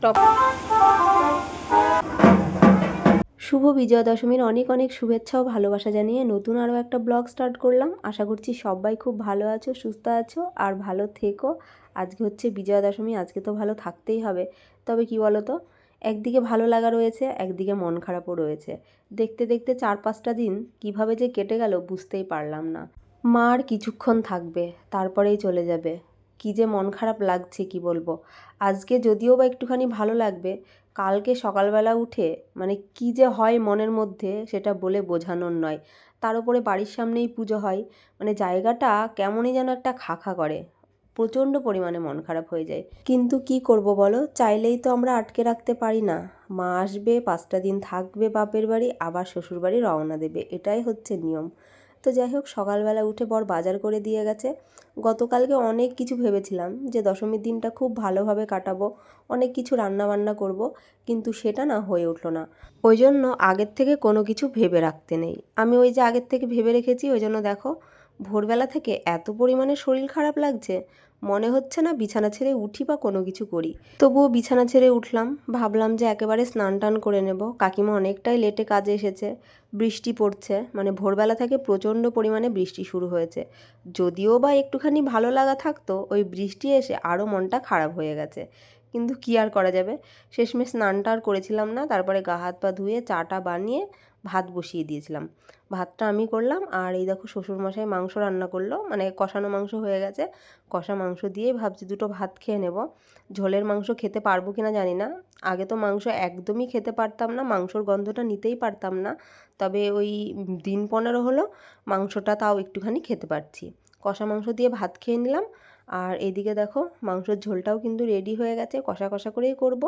off- শুভ বিজয়া দশমীর অনেক অনেক শুভেচ্ছা ও ভালোবাসা জানিয়ে নতুন আরও একটা ব্লগ স্টার্ট করলাম। আশা করছি সবাই খুব ভালো আছো, সুস্থ আছো আর ভালো থেকো। আজকে হচ্ছে বিজয়া দশমী আজকে তো ভালো থাকতেই হবে। তবে কি বলো তো একদিকে ভালো লাগা রয়েছে, একদিকে মন খারাপও রয়েছে। দেখতে দেখতে চার পাঁচটা দিন কীভাবে যে কেটে গেল বুঝতেই পারলাম না। মা আর কিছুক্ষণ থাকবে, তারপরেই চলে যাবে। কি যে মন খারাপ লাগছে কি বলব? আজকে যদিও বা একটুখানি ভালো লাগবে, কালকে সকালবেলা উঠে মানে কি যে হয় মনের মধ্যে সেটা বলে বোঝানোর নয়। তার উপরে বাড়ির সামনেই পুজো হয় মানে জায়গাটা কেমনই যেন একটা খাখা করে, প্রচণ্ড পরিমাণে মন খারাপ হয়ে যায়। কিন্তু কি করব বলো? চাইলেই তো আমরা আটকে রাখতে পারি না। মা আসবে, পাঁচটা দিন থাকবে বাপের বাড়ি, আবার শ্বশুর বাড়ি রওনা দেবে, এটাই হচ্ছে নিয়ম। তো যাই হোক, সকালবেলা উঠে বর বাজার করে দিয়ে গেছে। গতকালকে অনেক কিছু ভেবেছিলাম যে দশমীর দিনটা খুব ভালোভাবে কাটাবো, অনেক কিছু রান্না বান্না করব, কিন্তু সেটা না হয়ে উঠল না। ওই জন্য আগের থেকে কোনো কিছু ভেবে রাখতে নেই। আমি ওই যে আগের থেকে ভেবে রেখেছি, ওই জন্য দেখো ভোরবেলা থেকে এত পরিমাণে শরীর খারাপ লাগছে, মনে হচ্ছে না বিছানা ছেড়ে উঠি বা কোনো কিছু করি। তবুও বিছানা ছেড়ে উঠলাম, ভাবলাম যে একেবারে স্নান টান করে নেব। কাকিমা অনেকটাই লেটে কাজে এসেছে, বৃষ্টি পড়ছে মানে ভোরবেলা থেকে প্রচণ্ড পরিমাণে বৃষ্টি শুরু হয়েছে। যদিও বা একটুখানি ভালো লাগা থাকতো, ওই বৃষ্টি এসে আরও মনটা খারাপ হয়ে গেছে। কিন্তু কী আর করা যাবে? শেষমেশ স্নানটা আর করেছিলাম না, তারপরে গা হাত পা ধুয়ে চাটা বানিয়ে ভাত বসিয়ে দিয়েছিলাম। ভাতটা আমি করলাম, আর এই দেখো শ্বশুরমশাই মাংস রান্না করল মানে কষানো মাংস হয়ে গেছে। কষা মাংস দিয়ে ভাবছি দুটো ভাত খেয়ে নেব। ঝোলের মাংস খেতে পারব কিনা জানি না। আগে তো মাংস একদমই খেতে পারতাম না, মাংসর গন্ধটা নিতেই পারতাম না। তবে ওই দিন পনেরো হলো, মাংসটা তাও একটুখানি খেতে পারছি। কষা মাংস দিয়ে ভাত খেয়ে নিলাম আর এদিকে দেখো, মাংসের ঝোলটাও কিন্তু রেডি হয়ে গেছে, কষা কষা করেই করব।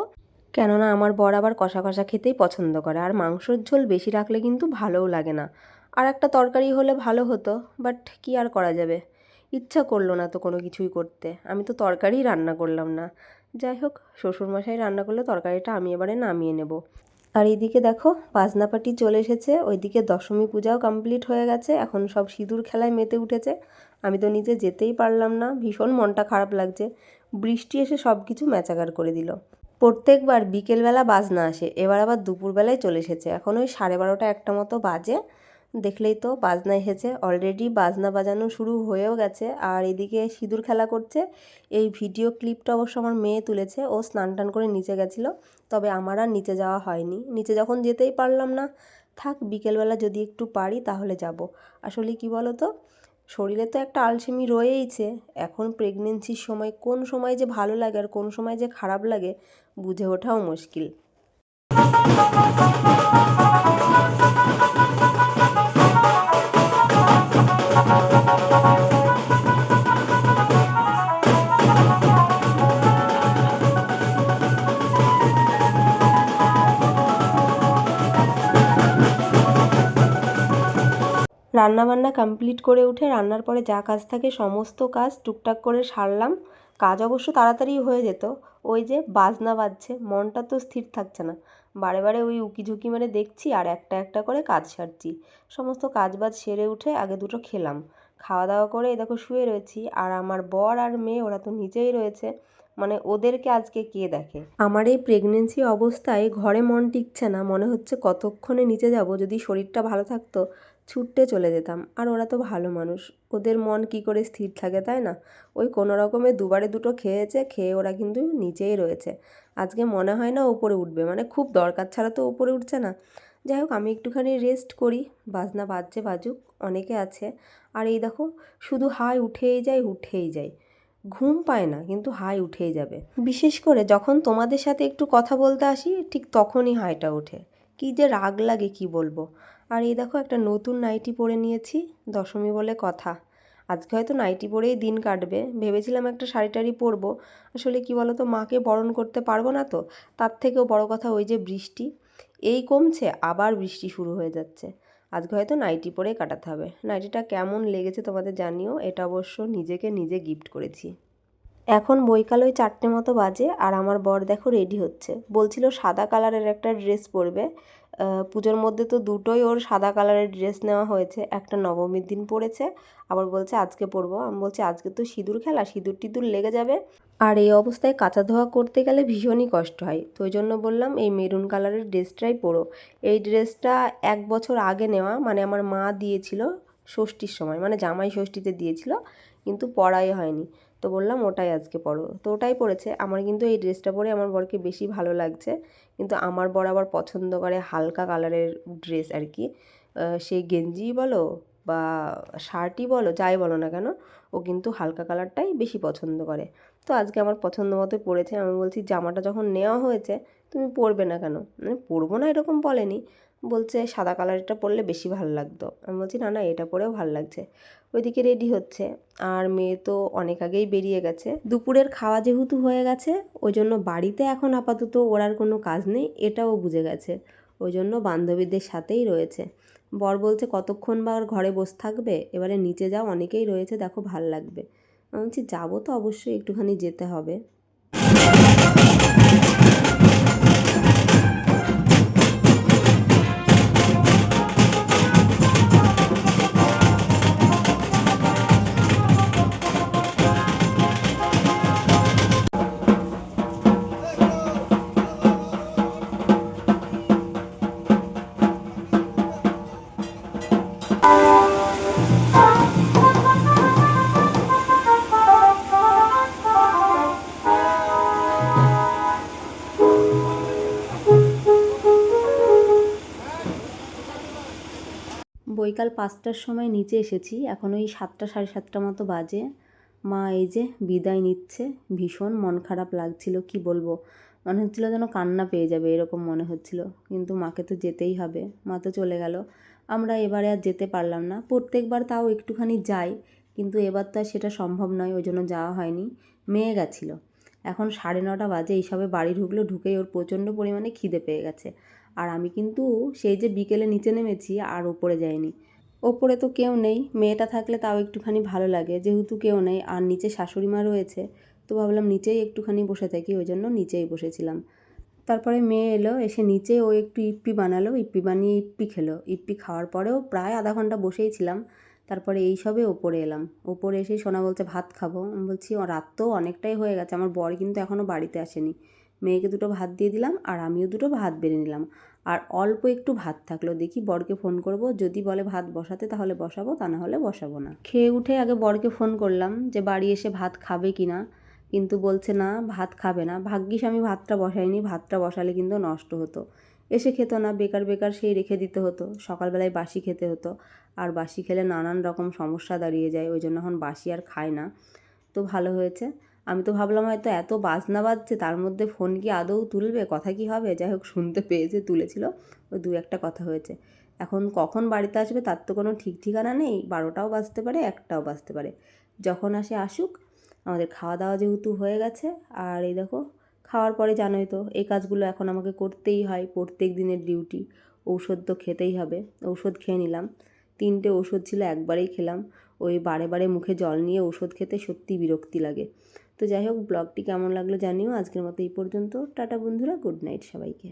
কেননা আমার বর আবার কষা কষা খেতেই পছন্দ করে, আর মাংসর ঝোল বেশি রাখলে কিন্তু ভালোও লাগে না। আর একটা তরকারি হলে ভালো হতো বাট কি আর করা যাবে? ইচ্ছা করল না তো কোনো কিছুই করতে। আমি তো তরকারিই রান্না করলাম না। যাই হোক, শ্বশুরমশাই রান্না করলে তরকারিটা আমি এবারে নামিয়ে নেব। আর এইদিকে দেখো বাজনা বাজনাপাটি চলে এসেছে। ওইদিকে দশমী পূজাও কমপ্লিট হয়ে গেছে। এখন সব সিঁদুর খেলায় মেতে উঠেছে। আমি তো নিজে যেতেই পারলাম না। ভীষণ মনটা খারাপ লাগছে। বৃষ্টি এসে সব কিছু ম্যাচাকার করে দিল। প্রত্যেকবার বিকেলবেলা বাজনা আসে। এবার আবার দুপুরবেলায় চলে এসেছে। এখন ওই সাড়ে বারোটা একটা মতো বাজে। দেখলেই তো বাজনা এসেছে। অলরেডি বাজনা বাজানো শুরু হয়েও গেছে আর এদিকে সিঁদুর খেলা করছে। এই ভিডিও ক্লিপটা অবশ্য আমার মেয়ে তুলেছে। ও স্নান টান করে নিচে গেছিল। তবে আমার আর নিচে যাওয়া হয়নি। নিচে যখন যেতেই পারলাম না, থাক বিকেলবেলা যদি একটু পারি তাহলে যাব। আসলে কি বলো তো শরীরে তো একটা আলসেমি রয়েইছে। এখন প্রেগনেন্সির সময় কোন সময় যে ভালো লাগে আর কোন সময় যে খারাপ লাগে, বুঝে ওঠাও মুশকিল। রান্নাবান্না কমপ্লিট করে উঠে রান্নার পরে যা কাজ থাকে সমস্ত কাজ টুকটাক করে সারলাম। কাজ অবশ্য তাড়াতাড়ি হয়ে যেত। ওই যে বাজনা বাজছে, মনটা তো স্থির থাকছে না। বারে বারে ওই উকি ঝুঁকি মেরে দেখছি আর একটা একটা করে কাজ সারছি। সমস্ত কাজ বাজ সেরে উঠে আগে দুটো খেলাম। খাওয়া দাওয়া করে দেখো শুয়ে রয়েছি। আর আমার বর আর মেয়ে, ওরা তো নিচেই রয়েছে। মানে ওদেরকে আজকে কে দেখে? আমার এই প্রেগনেন্সি অবস্থায় ঘরে মন টিকছে না। মনে হচ্ছে কতক্ষণে নিচে যাব? যদি শরীরটা ভালো থাকতো ছুটতে চলে যেতাম। আর ওরা তো ভালো মানুষ। ওদের মন কি করে স্থির থাকে, তাই না? ওই কোনো রকমে দুবারে দুটো খেয়েছে, খেয়ে ওরা কিন্তু নিচেই রয়েছে। আজকে মনে হয় না ওপরে উঠবে। মানে খুব দরকার ছাড়া তো ওপরে উঠছে না। যাই হোক, আমি একটুখানি রেস্ট করি। বাজনা বাজছে, বাজুক, অনেকে আছে। আর এই দেখো, শুধু হাই উঠেই যায় উঠেই যায়। ঘুম পায় না, কিন্তু হাই উঠেই যাবে। বিশেষ করে যখন তোমাদের সাথে একটু কথা বলতে আসি, ঠিক তখনই হাইটা ওঠে। কী যে রাগ লাগে, কি বলব? আর এই দেখো, একটা নতুন নাইটি পরে নিয়েছি, দশমী বলে কথা। আজকে হয়তো নাইটি পরেই দিন কাটবে। ভেবেছিলাম একটা শাড়ি টাড়ি পরবো। আসলে কি বলো তো মাকে বরণ করতে পারব না তো, তার থেকেও বড় কথা ওই যে বৃষ্টি। এই কমছে, আবার বৃষ্টি শুরু হয়ে যাচ্ছে। আজকে হয়তো নাইটি পরে কাটাতে হবে। নাইটিটা কেমন লেগেছে তোমাদের জানিও, এটা অবশ্য নিজেকে নিজে গিফট করেছি। এখন বৈকাল ওই চারটে মতো বাজে আর আমার বর দেখো রেডি হচ্ছে। বলছিল সাদা কালারের একটা ড্রেস পরবে। পুজোর মধ্যে তো দুটোই ওর সাদা কালারের ড্রেস নেওয়া হয়েছে। একটা নবমীর দিন পরেছে আবার বলছে আজকে পরবো। আমি বলছি, আজকে তো সিঁদুর খেলা, সিঁদুর টিঁদুর লেগে যাবে। আর এই অবস্থায় কাঁচা ধোয়া করতে গেলে ভীষণই কষ্ট হয়। তো ওই জন্য বললাম, এই মেরুন কালারের ড্রেসটাই পরো। এই ড্রেসটা এক বছর আগে নেওয়া মানে আমার মা দিয়েছিল ষষ্ঠীর সময় মানে জামাই ষষ্ঠীতে দিয়েছিল, কিন্তু পরাই হয়নি। তো বললাম ওটাই আজকে পরো। তো ওটাই পরেছে। আমার কিন্তু এই ড্রেসটা পরে আমার বরকে বেশি ভালো লাগছে। কিন্তু আমার বর আবার পছন্দ করে হালকা কালারের ড্রেস আর কি। সেই গেঞ্জি বলো বা শার্টই বলো, যাই বলো না কেন, ও কিন্তু হালকা কালারটাই বেশি পছন্দ করে। তো আজকে আমার পছন্দ মতো পড়েছে আমি বলছি, জামাটা যখন নেওয়া হয়েছে, তুমি পরবে না কেন? মানে পরবো না এরকম বলেনি। বলছে, সাদা কালারটা পরলে বেশি ভালো লাগতো। আমি বলছি, না না, এটা পরেও ভালো লাগছে। ওইদিকে রেডি হচ্ছে। আর মেয়ে তো অনেক আগেই বেরিয়ে গেছে। দুপুরের খাওয়া যেহেতু হয়ে গেছে ওই জন্য বাড়িতে এখন আপাতত ওর আর কোনো কাজ নেই, এটাও বুঝে গেছে। ওই জন্য বান্ধবীদের সাথেই রয়েছে। বর বলছে, কতক্ষণ বা আর ঘরে বসে থাকবে? এবারে নিচে যাও, অনেকেই রয়েছে, দেখো, ভালো লাগবে। আমি বলছি, যাব তো অবশ্যই, একটুখানি যেতে হবে। বৈকাল পাঁচটার সময় নিচে এসেছি। এখন ওই সাতটা, সাড়ে সাতটা মতো বাজে। মা এই যে বিদায় নিচ্ছে, ভীষণ মন খারাপ লাগছিল, কি বলব? মনে হচ্ছিল যেন কান্না পেয়ে যাবে, এরকম মনে হচ্ছিল। কিন্তু মাকে তো যেতেই হবে। মা তো চলে গেল। আমরা এবারে আর যেতে পারলাম না। প্রত্যেকবার তাও একটুখানি যাই, কিন্তু এবার তো আর সেটা সম্ভব নয়, ওই জন্য যাওয়া হয়নি। মেয়ে গেছিল। এখন সাড়ে নটা বাজে, এইসবে বাড়ি ঢুকলো, ঢুকেই ওর প্রচণ্ড পরিমাণে খিদে পেয়ে গেছে। আর আমি কিন্তু সেই যে বিকেলে নিচে নেমেছি আর ওপরে যাইনি। ওপরে তো কেউ নেই, মেয়েটা থাকলে তাও একটুখানি ভালো লাগে। যেহেতু কেউ নেই আর নিচে শাশুড়ি মা রয়েছে, তো ভাবলাম নিচেই একটুখানি বসে থাকি, ওই জন্য নিচেই বসেছিলাম। তারপরে মেয়ে এলো, এসে নিচে ও একটু ইপ্পি বানালো, ইপ্পি বানিয়ে ইপ্পি খেলো। ইপ্পি খাওয়ার পরেও প্রায় আধা ঘণ্টা বসেই ছিলাম। তারপরে এই সবে ওপরে এলাম। ওপরে এসে সোনা বলছে, ভাত খাব। আমি বলছি রাত তো অনেকটাই হয়ে গেছে, আমার বর কিন্তু এখনও বাড়িতে আসেনি। মেয়েকে দুটো ভাত দিয়ে দিলাম আর আমিও দুটো ভাত বেড়ে নিলাম। আর অল্প একটু ভাত থাকল, দেখি বরকে ফোন করব। যদি বলে ভাত বসাতে তাহলে বসাবো, তা না হলে বসাবো না। খেয়ে উঠে আগে বরকে ফোন করলাম যে বাড়ি এসে ভাত খাবে কি না। কিন্তু বলছে, না, ভাত খাবে না। ভাগ্যিস আমি ভাতটা বসাইনি, ভাতটা বসালে কিন্তু নষ্ট হতো। এসে খেত না, বেকার বেকার সেই রেখে দিতে হতো। সকালবেলায় বাসি খেতে হতো। আর বাসি খেলে নানান রকম সমস্যা দাঁড়িয়ে যায়, ওই জন্য এখন বাসি আর খায় না। তো ভালো হয়েছে। আমি তো ভাবলাম হয়তো এত বাজনা বাজছে, তার মধ্যে ফোন কি আদৌ তুলবে? কথা কি হবে? যাই হোক, শুনতে পেয়েছে, তুলেছিল। ওই দু একটা কথা হয়েছে। এখন কখন বাড়িতে আসবে তার তো কোনো ঠিক ঠিকানা নেই। বারোটাও বাজতে পারে, একটাও বাজতে পারে। যখন আসে আসুক, আমাদের খাওয়া দাওয়া যেহেতু হয়ে গেছে, আর এই দেখো, খাওয়ার পরে জানোই তো, এই কাজগুলো এখন আমাকে করতেই হয়, প্রত্যেক দিনের ডিউটি। ঔষধ তো খেতেই হবে। ঔষধ খেয়ে নিলাম। তিনটে ওষুধ ছিল, একবারেই খেলাম। ওই বারে বারে মুখে জল নিয়ে ওষুধ খেতে সত্যি বিরক্তি লাগে। তো যাই হোক, ব্লগটি কেমন লাগল জানিও। আজকের মতো এই পর্যন্ত। টাটা বন্ধুরা, গুড নাইট সবাইকে।